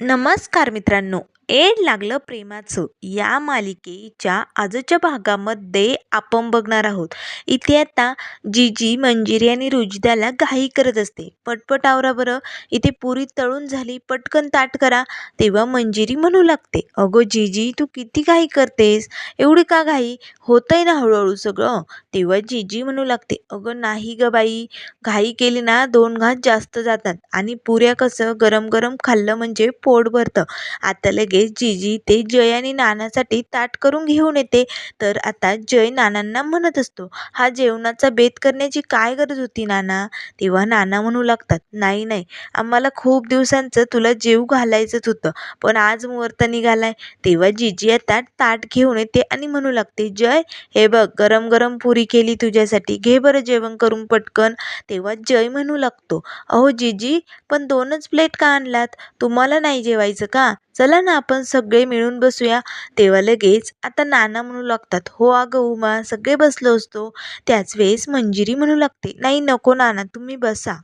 नमस्कार मित्रांनो. एड लागलं प्रेमाचं. या मालिकेच्या आजच्या भागामध्ये आपण बघणार आहोत. इथे आता जीजी मंजिरी आणि रुजिदाला घाई करत असते. पटपट आवरा बरं. इथे पुरी तळून झाली. पटकन ताट करा. तेव्हा मंजिरी म्हणू लागते अगं जीजी तू किती घाई करतेस? एवढी का घाई? होतंय ना हळूहळू सगळं. तेव्हा जीजी म्हणू लागते अगं नाही ग बाई. घाई केली ना दोन घास जास्त जातात आणि पुऱ्या कसं गरम गरम खाल्लं म्हणजे पोट भरतं. आता लगेच जीजी ते जय आणि नानासाठी ताट करून घेऊन येते. तर आता जय नानांना म्हणत असतो हा जेवणाचा बेत करण्याची काय गरज होती नाना? तेव्हा नाना म्हणू लागतात नाही नाही आम्हाला खूप दिवसांचं तुला जेव घालायचंच होतं पण आज मुहूर्त निघालाय. तेव्हा जीजी आता ताट घेऊन येते आणि म्हणू लागते जय हे बघ गरम गरम पुरी केली तुझ्यासाठी घे बरं जेवण करून पटकन. तेव्हा जय म्हणू लागतो अहो जीजी पण दोनच प्लेट का आणलात? तुम्हाला नाही जेवायचं का? चला ना आपण सगळे मिळून बसूया. तेव्हा लगेच आता नाना म्हणू लागतात हो अगं उमा सगळे बसलो असतो. त्याच वेळेस मंजिरी म्हणू लागते नाही नको नाना तुम्ही बसा.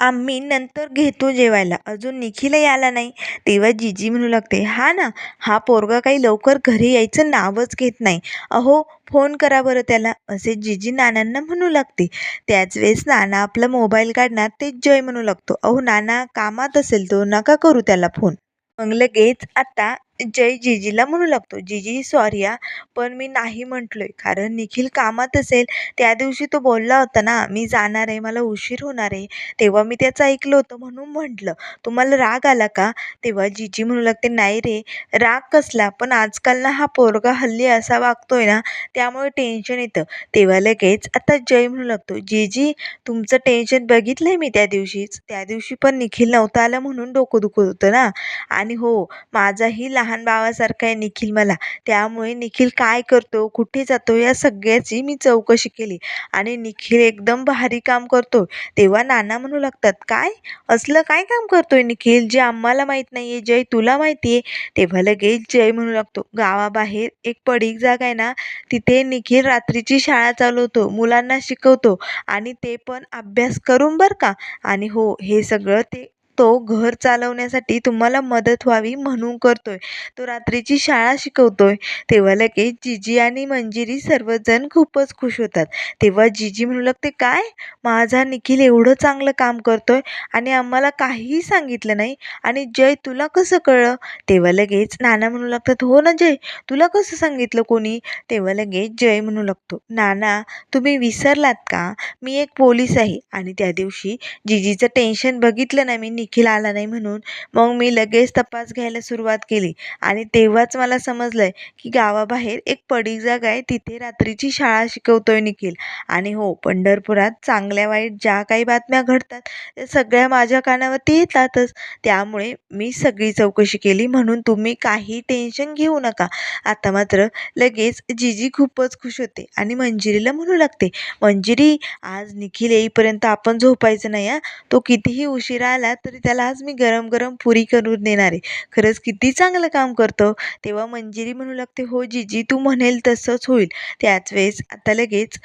आम्ही नंतर घेतो जेवायला. अजून निखिलही आला नाही. तेव्हा जीजी म्हणू लागते हा ना हा पोरगा काही लवकर घरी यायचं नावच घेत नाही. अहो फोन करा बरं त्याला. असे जीजी नानांना म्हणू लागते. त्याच वेळेस नाना आपला मोबाईल काढणार ते जय म्हणू लागतो. अहो नाना कामात असेल तो नका करू त्याला फोन. मग लगेच आता जय जीजीला म्हणू लागतो. जीजी सॉरी हा पण मी नाही म्हटलो आहे कारण निखिल कामात असेल त्या दिवशी तो बोलला होता ना मी जाणार आहे मला उशीर होणार आहे. तेव्हा मी त्याचं ऐकलं होतं म्हणून म्हटलं. तुम्हाला राग आला का? तेव्हा जीजी म्हणू लागते नाही रे राग कसला? पण आजकाल ना हा पोरगा हल्ली असा वागतोय ना त्यामुळे टेन्शन येतं. तेव्हा लगेच आता जय म्हणू लागतो जीजी तुमचं टेन्शन बघितलंय मी त्या दिवशीच? त्या दिवशी पण निखिल नव्हता आला म्हणून डोकं दुखत होतं ना? आणि हो माझाही लहान भावासारखा आहे निखिल मला. त्यामुळे निखिल काय करतो कुठे जातो या सगळ्याची मी चौकशी केली. आणि निखिल एकदम भारी काम करतो. तेव्हा नाना म्हणू लागतात काय? असलं काय काम करतोय निखिल? जे आम्हाला माहीत नाही आहे जय तुला माहिती आहे तेव्हा लगेच जय म्हणू लागतो गावाबाहेर एक पडीक जागा आहे ना तिथे निखिल रात्रीची शाळा चालवतो मुलांना शिकवतो आणि ते पण अभ्यास करून बरं का? आणि हो हे सगळं ते तो घर चालवण्यासाठी तुम्हाला मदत व्हावी म्हणून करतोय. तो रात्रीची शाळा शिकवतोय. तेव्हा लगेच जिजी आणि मंजिरी सर्वजण खूपच खुश होतात. तेव्हा जिजी म्हणू लागते काय? माझा निखिल एवढं चांगलं काम करतोय आणि आम्हाला काहीही सांगितलं नाही आणि जय तुला कसं कळलं? तेव्हा लगेच नाना म्हणू लागतात हो ना जय तुला कसं सांगितलं कोणी? तेव्हा लगेच जय म्हणू लागतो नाना तुम्ही विसरलात का? मी एक पोलीस आहे. आणि त्या दिवशी जिजीचं टेन्शन बघितलं ना मी निखिल आला नाही म्हणून मग मी लगेच तपास घ्यायला सुरुवात केली. आणि तेव्हाच मला समजलंय की गावाबाहेर एक पडीक जागा आहे. तिथे रात्रीची शाळा शिकवतोय निखिल. आणि हो पंढरपुरात चांगल्या वाईट ज्या काही बातम्या घडतात त्या सगळ्या माझ्या कानावरती येतातच. त्यामुळे मी सगळी चौकशी केली म्हणून तुम्ही काही टेन्शन घेऊ नका. आता मात्र लगेच जीजी खूपच खुश होते आणि मंजिरीला म्हणू लागते मंजिरी आज निखिल येईपर्यंत आपण झोपायचं नाही हा? तो कितीही उशिरा आला तरी त्याला आज मी गरम गरम पुरी करून देणार आहे. खरंच किती चांगलं काम करतो. तेव्हा मंजिरी म्हणू लागते हो जीजी तू म्हणेल तसंच होईल. त्याच वेळेस आता लगेच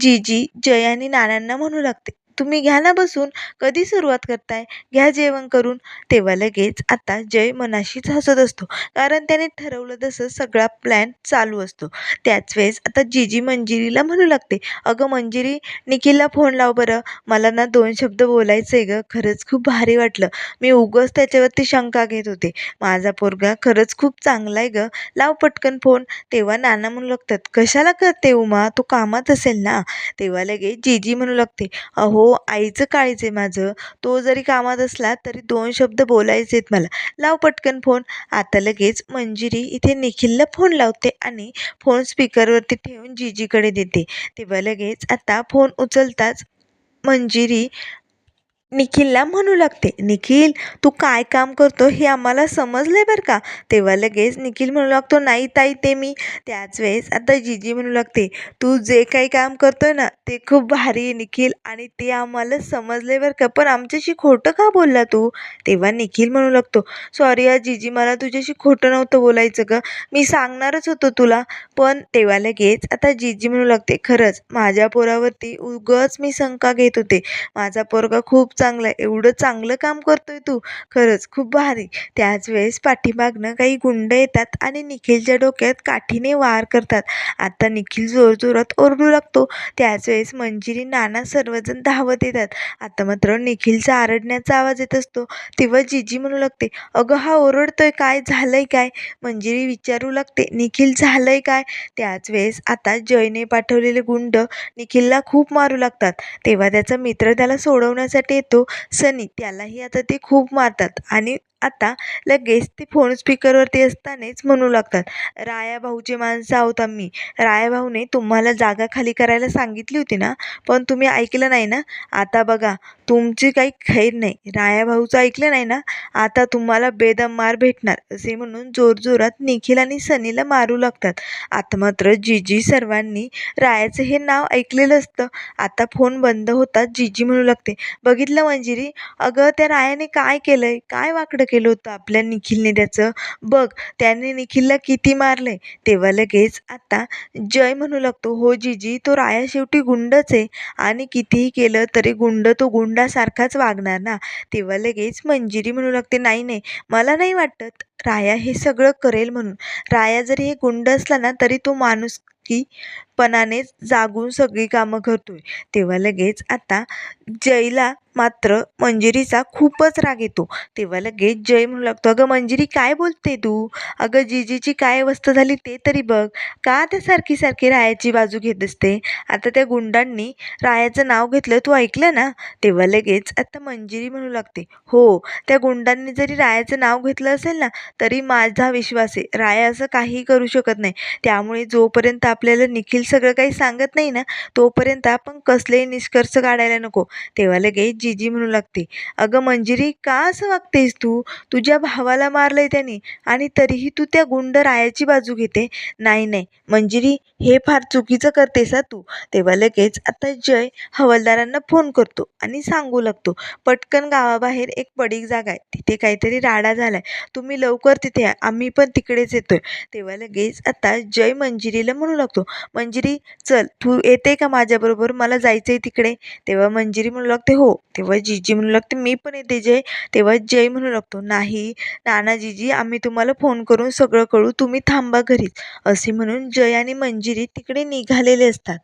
जीजी जय आणि नानांना म्हणू लागते तुम्ही घ्या ना बसून. कधी सुरुवात करताय? घ्या जेवण करून. तेव्हा लगेच आता जय मनाशीच हसत असतो. कारण त्याने ठरवलं तसं सगळा प्लॅन चालू असतो. त्याच वेळेस आता जीजी मंजिरीला म्हणू लागते. अगं मंजिरी निखिलला फोन लाव बरं. मला ना दोन शब्द बोलायचं आहे गं. खरंच खूप भारी वाटलं. मी उगंच त्याच्यावरती शंका घेत होते. माझा पोरगा खरंच खूप चांगला आहे गं. लाव पटकन फोन तेव्हा नाना म्हणू लागतात कशाला करते उमा? तो कामात असेल ना? तेव्हा लगेच जीजी म्हणू लागते अहो आईचं काळीच आहे माझं. तो जरी कामात असला तरी दोन शब्द बोलायचे आहेत मला. लाव पटकन फोन. आता लगेच मंजिरी इथे निखिलला फोन लावते आणि फोन स्पीकरवरती ठेवून जीजीकडे देते. तेव्हा लगेच आता फोन उचलताच मंजिरी निखिलला म्हणू लागते निखिल तू काय काम करतो हे आम्हाला समजले बरं का? तेव्हा लगेच निखिल म्हणू लागतो नाही ताई ते मी. त्याच वेळेस आता जीजी म्हणू लागते तू जे काही काम करतोय ना ते खूप भारी आहे निखिल आणि ते आम्हाला समजले बरं का पण आमच्याशी खोटं का बोलला तू? तेव्हा निखिल म्हणू लागतो सॉरी हा जीजी मला तुझ्याशी खोटं नव्हतं बोलायचं ग मी सांगणारच होतो तुला. पण तेव्हा लगेच आता जीजी म्हणू लागते खरंच माझ्या पोरावरती उगच मी शंका घेत होते. माझा पोरगा खूप चांगलं आहे. एवढं चांगलं काम करतोय तू. खरंच खूप भारी. त्याच वेळेस पाठीमागनं काही गुंड येतात आणि निखिलच्या डोक्यात काठीने वार करतात. आता निखिल जोरजोरात ओरडू लागतो. त्याच वेळेस मंजिरी नाना सर्वजण धावत येतात. आता मात्र निखिलचा आरडण्याचा आवाज येत असतो. तेव्हा जीजी म्हणू लागते अगं हा ओरडतोय. काय झालंय काय? मंजिरी विचारू लागते निखिल झालंय काय? त्याच वेळेस आता जयने पाठवलेले गुंड निखिलला खूप मारू लागतात. तेव्हा त्याचा मित्र त्याला सोडवण्यासाठी येतो. सनी त्यालाही आता ते खूप मारतात. आणि आता लगेच ते फोन स्पीकरवरती असतानाच म्हणू लागतात राया भाऊचे माणसं आहोत आम्ही. राया भाऊने तुम्हाला जागा खाली करायला सांगितली होती ना पण तुम्ही ऐकलं नाही ना? आता बघा तुमची काही खैर नाही. राया भाऊचं ऐकलं नाही ना? आता तुम्हाला बेदम मार भेटणार असे म्हणून जोरजोरात निखिल आणि सनीला मारू लागतात. आता मात्र जीजी सर्वांनी रायाचं हे नाव ऐकलेलं असतं. आता फोन बंद होतात जिजी म्हणू लागते बघितलं मंजिरी? अगं त्या रायाने काय केलंय? काय वाकडं केलं होतं. आपल्या निखिलने त्याचं बघ त्याने निखिलला किती मारलंय. तेव्हा लगेच आता जय म्हणू लागतो हो जीजी तो राया शेवटी गुंडच आहे. आणि कितीही केलं तरी गुंड तो गुंडासारखाच वागणार ना. तेव्हा लगेच मंजिरी म्हणू लागते नाही नाही मला नाही वाटत राया हे सगळं करेल म्हणून. राया जरी हे गुंड असला ना तरी तो माणूस की पणानेच जागून सगळी कामं करतोय. तेव्हा लगेच आता जयला मात्र मंजिरीचा खूपच राग येतो. तेव्हा लगेच जय म्हणू लागतो अगं मंजिरी काय बोलते तू? अगं जिजीची काय अवस्था झाली ते तरी बघ. का ते सारखी सारखी रायाची बाजू घेत असते आता त्या गुंडांनी रायाचं नाव घेतलं तू ऐकलं ना? तेव्हा लगेच आता मंजिरी म्हणू लागते हो त्या गुंडांनी जरी रायाचं नाव घेतलं असेल ना तरी माझा विश्वास आहे. राया असं काहीही करू शकत नाही. त्यामुळे जोपर्यंत आपल्याला निखिल सगळं काही सांगत नाही ना तोपर्यंत आपण कसलेही निष्कर्ष काढायला नको. तेव्हा लगेच जीजी म्हणू लागते अगं मंजिरी का असं वागतेस तू? तुझ्या भावाला मारलंय त्याने आणि तरीही तू त्या गुंड रायाची बाजू घेते. नाही नाही मंजिरी हे फार चुकीचं करतेस हा तू. तेव्हा लगेच आता जय हवालदारांना फोन करतो आणि सांगू लागतो पटकन गावाबाहेर एक पडीक जागा आहे तिथे काहीतरी राडा झालाय तुम्ही लवकर तिथे या आम्ही पण तिकडेच येतोय. तेव्हा लगेच आता जय मंजिरीला म्हणू लागतो मंजिरी चल तू येते का माझ्याबरोबर? मला जायचं आहे तिकडे. तेव्हा मंजिरी म्हणू लागते हो. तेव्हा जिजी म्हणू लागते मी पण येते जय. तेव्हा जय म्हणू लागतो नाही नाना जिजी आम्ही तुम्हाला फोन करून सगळं कळू तुम्ही थांबा घरीच. असे म्हणून जय आणि मंजिरी तिकडे निघालेले असतात.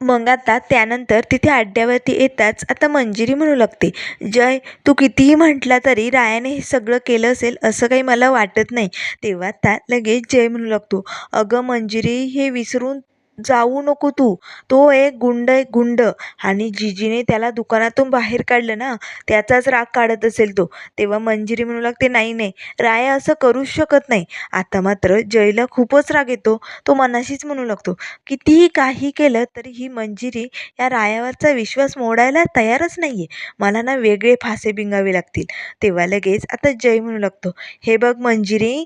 मग आता त्यानंतर तिथे अड्ड्यावरती येताच आता मंजिरी म्हणू लागते जय तू कितीही म्हटला तरी रायाने हे सगळं केलं असेल असं काही मला वाटत नाही. तेव्हा त्या लगेच जय म्हणू लागतो अगं मंजिरी हे विसरून जाऊ नको तू. तो एक गुंड एक गुंड. आणि जिजीने त्याला दुकानातून बाहेर काढलं ना त्याचाच राग काढत असेल तो. तेव्हा मंजिरी म्हणू लागते नाही नाही राया असं करूच शकत नाही. आता मात्र जयला खूपच राग येतो. तो मनाशीच म्हणू लागतो कितीही काही केलं तरी ही मंजिरी या रायावरचा विश्वास मोडायला तयारच नाही आहे मला ना वेगळे फासे बिंगावे लागतील. तेव्हा लगेच आता जय म्हणू लागतो हे बघ मंजिरी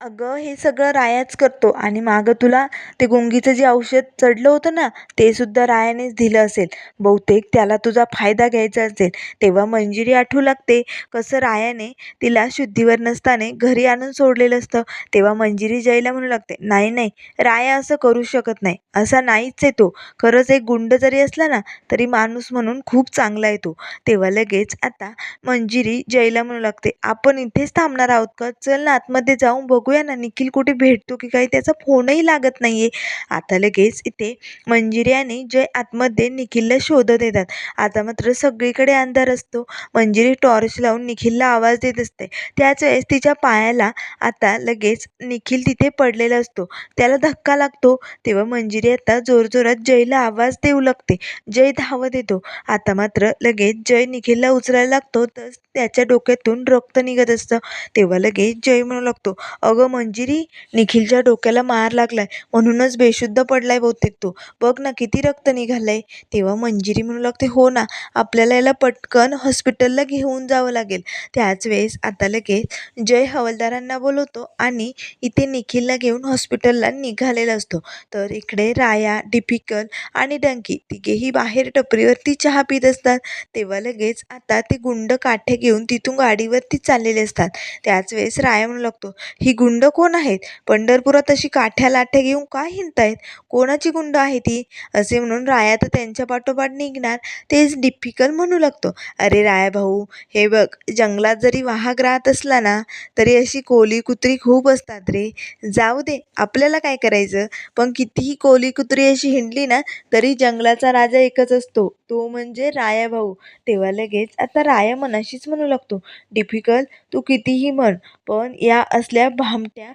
अगं हे सगळं रायाच करतो आणि मागं तुला ते गुंगीचं जे औषध चढलं होतं ना ते सुद्धा रायानेच दिलं असेल. बहुतेक त्याला तुझा फायदा घ्यायचा असेल. तेव्हा मंजिरी आठवू लागते कसं रायाने तिला शुद्धीवर नसताने घरी आणून सोडलेलं असतं. तेव्हा मंजिरी जयला म्हणू लागते नाही नाही राया असं करू शकत नाही. असा नाहीच आहे तो. खरंच एक गुंड जरी असला ना तरी माणूस म्हणून खूप चांगला आहे तो. तेव्हा लगेच आता मंजिरी जयला म्हणू लागते आपण इथेच थांबणार आहोत का? चल ना आतमध्ये जाऊन बघू. बघूया ना निखिल कुठे भेटतो की काही त्याचा फोनही लागत नाही आहे आता लगेच इथे मंजिरी आणि जय आतमध्ये निखिलला शोधत येतात. आता मात्र सगळीकडे अंधार असतो. मंजिरी टॉर्च लावून निखिलला आवाज देत असते. त्याच वेळेस तिच्या पायाला आता लगेच निखिल तिथे पडलेला असतो. त्याला धक्का लागतो. तेव्हा मंजिरी आता जोरजोरात जयला आवाज देऊ लागते. जय धावत येतो. आता मात्र लगेच जय निखिलला उचलायला लागतो. तर त्याच्या डोक्यातून रक्त निघत असतं. तेव्हा लगेच जय म्हणू लागतो अगं मंजिरी निखिलच्या डोक्याला मार लागलाय. म्हणूनच बेशुद्ध पडलाय बहुतेक तो. बघ ना किती रक्त निघालंय. तेव्हा मंजिरी म्हणू लागते हो ना आपल्याला याला पटकन हॉस्पिटलला घेऊन जावं लागेल. त्याच वेळेस आता लगेच जय हवालदारांना बोलवतो आणि इथे निखिलला घेऊन हॉस्पिटलला निघालेला असतो. तर इकडे राया डिफिकल आणि डंकी तिघेही बाहेर टपरीवरती चहा पित असतात. तेव्हा लगेच आता ते गुंड काठे घेऊन तिथून गाडीवरती चाललेले असतात. त्याच वेळेस राया म्हणू लागतो ही गुंड कोण आहेत? पंढरपुरात अशी काठ्या लाठ्या घेऊन का हिंडतायत? कोणाची गुंड आहे ती? असे म्हणून राया तर त्यांच्या पाठोपाठ निघणार तेच डिफिकल्ट म्हणू लागतो. अरे राया भाऊ हे बघ जंगलात जरी वाहक राहत असला ना तरी अशी कोली कुत्री खूप असतात रे. जाऊ दे आपल्याला काय करायचं? पण कितीही कोली कुत्री अशी हिंडली ना तरी जंगलाचा राजा एकच असतो. तो म्हणजे राया भाऊ. तेव्हा लगेच आता राया मनाशीच म्हणू लागतो. डिफिकल्ट तू कितीही म्हण पण या असल्या भा आमट्या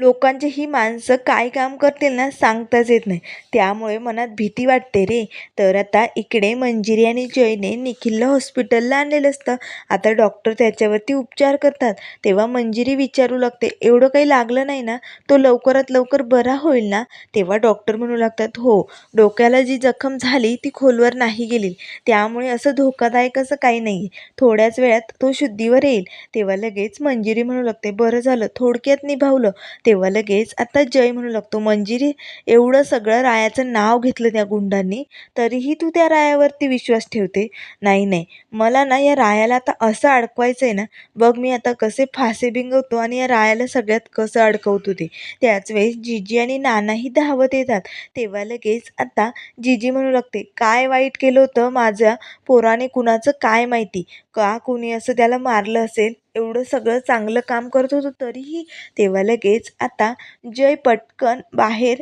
लोकांची ही माणसं काय काम करतील ना सांगताच येत नाही. त्यामुळे मनात भीती वाटते रे. तर आता इकडे मंजिरी आणि जयने निखिलला हॉस्पिटलला आणलेलं असतं. आता डॉक्टर त्याच्यावरती उपचार करतात. तेव्हा मंजिरी विचारू लागते एवढं काही लागलं नाही ना? तो लवकरात लवकर बरा होईल ना? तेव्हा डॉक्टर म्हणू लागतात हो डोक्याला जी जखम झाली ती खोलवर नाही गेली. त्यामुळे असं धोकादायक असं काही नाही थोड्याच वेळात तो शुद्धीवर येईल. तेव्हा लगेच मंजिरी म्हणू लागते बरं झालं थोडक्यात निभावलं. तेव्हा लगेच आता जय म्हणू लागतो. मंजिरी एवढं सगळं रायाचं नाव घेतलं त्या गुंडांनी तरीही तू त्या रायावरती विश्वास ठेवते? नाही नाही. मला ना या रायाला आता असं अडकवायचं आहे ना बघ मी आता कसे फासे बिंगवतो आणि या रायाला सगळ्यात कसं अडकवतो ते. त्याच वेळेस जिजी आणि नानाही धावत येतात. तेव्हा लगेच आता जिजी म्हणू लागते काय वाईट केलं होतं माझ्या पोराने? कुणाचं काय माहिती? का कुणी असं त्याला मारलं असेल? एवढं सगळं चांगलं काम करत होतं तरीही तेव्हा लगेच आता जय पटकन बाहेर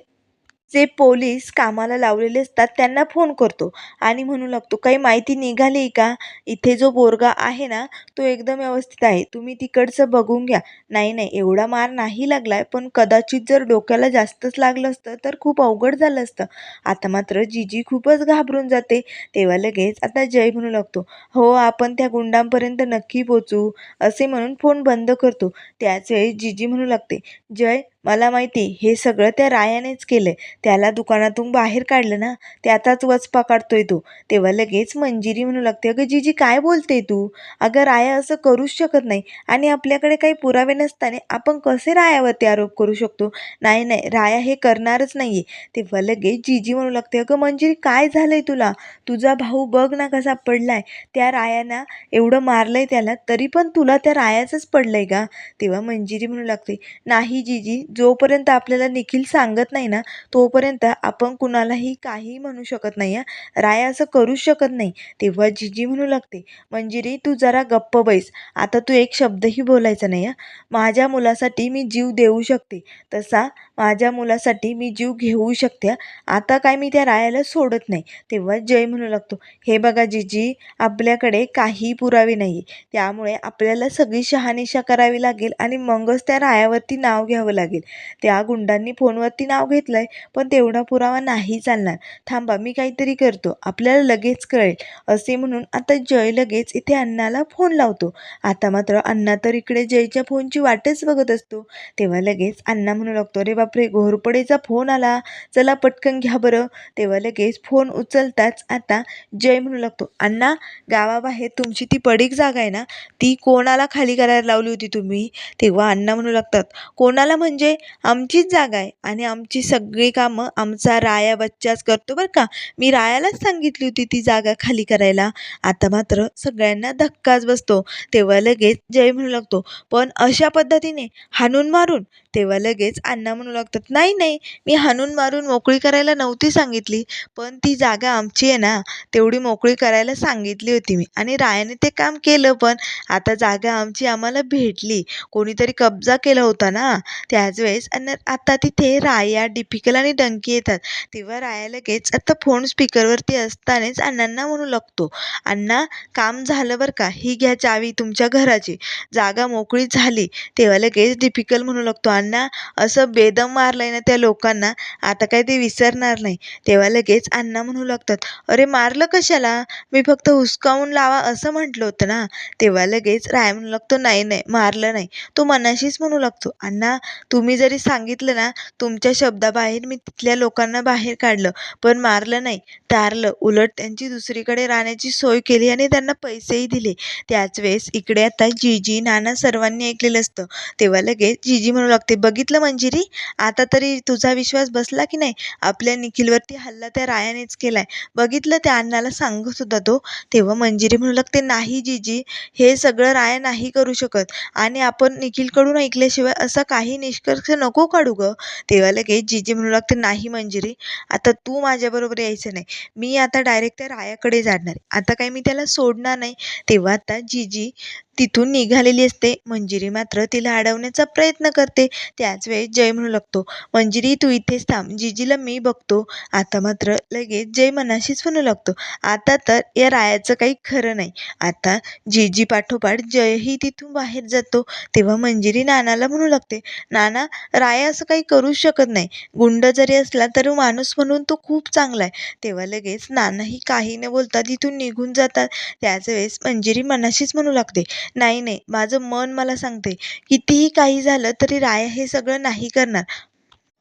जे पोलीस कामाला लावलेले असतात त्यांना फोन करतो आणि म्हणू लागतो काही माहिती निघाली का? इथे जो बोरगा आहे ना तो एकदम व्यवस्थित आहे. तुम्ही तिकडचं बघून घ्या. नाही नाही एवढा मार नाही लागला आहे पण कदाचित जर डोक्याला जास्तच लागलं असतं तर खूप अवघड झालं असतं. आता मात्र जिजी खूपच घाबरून जाते. तेव्हा लगेच आता जय म्हणू लागतो हो आपण त्या गुंडांपर्यंत नक्की पोचू असे म्हणून फोन बंद करतो. त्याच वेळी जिजी म्हणू लागते जय मला माहिती हे सगळं त्या रायानेच केलंय. त्याला दुकानातून बाहेर काढलं ना त्याचाच वचपा काढतोय तो. तेव्हा लगेच मंजिरी म्हणू लागते अगं जीजी काय बोलते तू? अगं राया असं करूच शकत नाही आणि आपल्याकडे काही पुरावे नसताना आपण कसे रायावरती आरोप करू शकतो? नाही नाही राया हे करणारच नाही आहे तेव्हा लगेच जीजी म्हणू लागते अगं मंजिरी काय झालंय तुला? तुझा भाऊ बघ ना कसा पडलाय. त्या रायाना एवढं मारलंय त्याला तरी पण तुला त्या रायाचंच पडलंय का? तेव्हा मंजिरी म्हणू लागते नाही जीजी जोपर्यंत आपल्याला निखिल सांगत नाही ना तोपर्यंत आपण कुणालाही काही म्हणू शकत नाही हा. राया असं करूच शकत नाही. तेव्हा जिजी म्हणू लागते मंजिरी तू जरा गप्प बैस. आता तू एक शब्दही बोलायचा नाही हा. माझ्या मुलासाठी मी जीव देऊ शकते. तसा माझ्या मुलासाठी मी जीव घेऊ शकते आता काय मी त्या रायाला सोडत नाही. तेव्हा जय म्हणू लागतो हे बघा जिजी आपल्याकडे काही पुरावे नाही त्यामुळे आपल्याला सगळी शहानिशा करावी लागेल आणि मगच त्या रायावरती नाव घ्यावं लागेल. त्या गुंडांनी फोनवरती नाव घेतलं आहे पण तेवढा पुरावा नाही चालणार. थांबा मी काहीतरी करतो. आपल्याला लगेच कळेल असे म्हणून आता जय लगेच इथे अण्णाला फोन लावतो. आता मात्र अण्णा तर इकडे जयच्या फोनची वाटच बघत असतो. तेव्हा लगेच अण्णा म्हणू लागतो अरे बापरे घोरपडेचा फोन आला. चला पटकन घ्या बरं. तेव्हा लगेच फोन उचलताच आता जय म्हणू लागतो अण्णा गावाबाहेर तुमची ती पडीक जागा आहे ना ती कोणाला खाली करायला लावली होती तुम्ही? तेव्हा अण्णा म्हणू लागतात कोणाला म्हणजे? आमचीच जागा आहे आणि आमची सगळी कामं आमचा राया बच्चाच करतो बरं का. मी रायालाच सांगितली होती ती जागा खाली करायला. आता मात्र सगळ्यांना धक्काच बसतो. तेव्हा लगेच जय म्हणू लागतो. पण अशा पद्धतीने हाणून मारून तेव्हा लगेच अण्णा म्हणू लागतात नाही नाही मी हाणून मारून मोकळी करायला नव्हती सांगितली पण ती जागा आमची आहे ना तेवढी मोकळी करायला सांगितली होती मी आणि रायाने ते काम केलं पण आता जागा आमची आम्हाला भेटली कोणीतरी कब्जा केला होता ना त्याच वेळेस आणि आता तिथे राया डिफिकल आणि डंकी येतात तेव्हा राया लगेच आता फोन स्पीकरवरती असतानाच अण्णांना म्हणू लागतो अण्णा काम झालं बरं का ही घ्या चावी तुमच्या घराची जागा मोकळी झाली तेव्हा लगेच डिफिकल म्हणू लागतो अण्णा असं बेदम मारलंय ना त्या लोकांना आता काय ते विसरणार नाही. तेव्हा लगेच अण्णा म्हणू लागतात अरे मारलं कशाला? मी फक्त हुसकावून लावा असं म्हटलं होतं ना. तेव्हा लगेच राय म्हणू लागतो नाही नाही मारलं नाही. तो मनाशीच म्हणू लागतो अण्णा तुम्ही तुम्ही जरी सांगितलं ना तुमच्या शब्दाबाहेर मी तिथल्या लोकांना बाहेर काढलं पण मारलं नाही तारलं उलट त्यांची दुसरीकडे राहण्याची सोय केली आणि त्यांना पैसेही दिले. त्याच वेळेस इकडे आता जीजी नाना सर्वांनी ऐकलेलं असतं. तेव्हा लगेच जीजी म्हणू लागते ते बघितलं मंजिरी आता तरी तुझा विश्वास बसला की नाही? आपल्या निखिलवरती हल्ला त्या रायानेच केलाय. बघितलं त्या अण्णाला सांगत होता तो तेव्हा मंजिरी म्हणू लागते नाही जीजी हे सगळं राया नाही करू शकत. आणि आपण निखिलकडून ऐकल्याशिवाय असा काही निष्कर्ष नको काढू गं. तेव्हा लगेच जीजी म्हणू लागते नाही मंजिरी आता तू माझ्याबरोबर यायचं नाही. मी आता डायरेक्ट त्या रायाकडे जाणार आता काही मी त्याला सोडणार नाही. तेव्हा आता जीजी तिथून निघालेली असते. मंजिरी मात्र तिला अडवण्याचा प्रयत्न करते. त्याच वेळेस जय म्हणू लागतो. मंजिरी तू इथेच थांब. जिजीला मी बघतो. आता मात्र लगेच जय मनाशीच म्हणू लागतो. आता तर या रायाचं काही खरं नाही. आता जिजी पाठोपाठ जयही तिथून बाहेर जातो. तेव्हा मंजिरी नानाला म्हणू लागते नाना राया असं काही करू शकत नाही. गुंड जरी असला तरी माणूस म्हणून तो खूप चांगला आहे. तेव्हा लगेच नानाही काही न बोलता तिथून निघून जातात. त्याच वेळेस मंजिरी मनाशीच म्हणू लागते नाही नाही. माझं मन मला सांगते कितीही काही झालं तरी राया हे सगळं नाही करणार.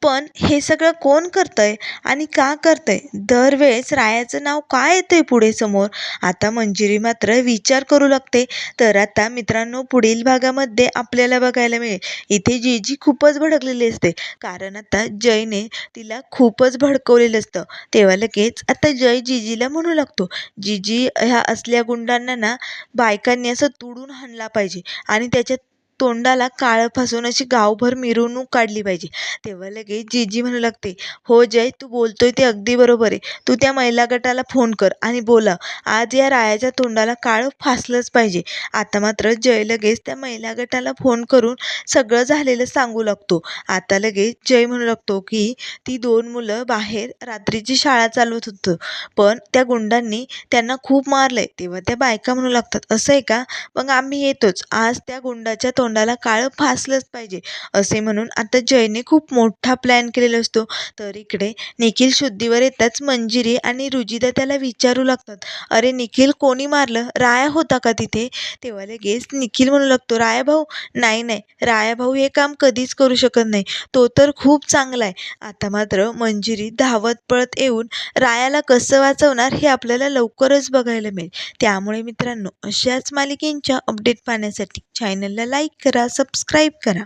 पण हे सगळं कोण करतंय आणि का करतंय? दरवेळेस रायाचं नाव का येतंय पुढे समोर? आता मंजिरी मात्र विचार करू लागते. तर आता मित्रांनो पुढील भागामध्ये आपल्याला बघायला मिळेल. इथे जीजी खूपच भडकलेली असते. कारण आता जयने तिला खूपच भडकवलेलं असतं. तेव्हा लगेच आता जय जीजीला म्हणू लागतो. जीजी ह्या असल्या गुंडांना ना बायकांनी असं तुडून हाणला पाहिजे. आणि त्याच्यात तोंडाला काळं फासून अशी गावभर मिरवणूक काढली पाहिजे. तेव्हा लगेच जीजी म्हणू लागते हो जय तू बोलतोय ते अगदी बरोबर आहे. तू त्या महिला गटाला फोन कर आणि बोला आज या रायाच्या तोंडाला काळं फासलंच पाहिजे. आता मात्र जय लगेच त्या महिला गटाला फोन करून सगळं झालेलं सांगू लागतो. आता लगेच जय म्हणू लागतो की ती दोन मुलं बाहेर रात्रीची शाळा चालवत होतं. पण त्या गुंडांनी त्यांना खूप मारलंय. तेव्हा त्या बायका म्हणू लागतात असं आहे का? मग आम्ही येतोच. आज त्या गुंडाच्या तोंडाला काळं फासलंच पाहिजे. असे म्हणून आता जयने खूप मोठा प्लॅन केलेला असतो. तर इकडे निखिल शुद्धीवर येताच मंजिरी आणि रुजिदा त्याला विचारू लागतात. अरे निखिल कोणी मारलं? राया होता का तिथे? तेव्हा लगेच निखिल म्हणू लागतो राया भाऊ नाही नाही. राया भाऊ हे काम कधीच करू शकत नाही. तो तर खूप चांगला आहे. आता मात्र मंजिरी धावत पळत येऊन रायाला कसं वाचवणार हे आपल्याला लवकरच बघायला मिळेल. त्यामुळे मित्रांनो अशाच मालिकेंच्या अपडेट पाहण्यासाठी चॅनलला लाईक करा सबस्क्राईब करा.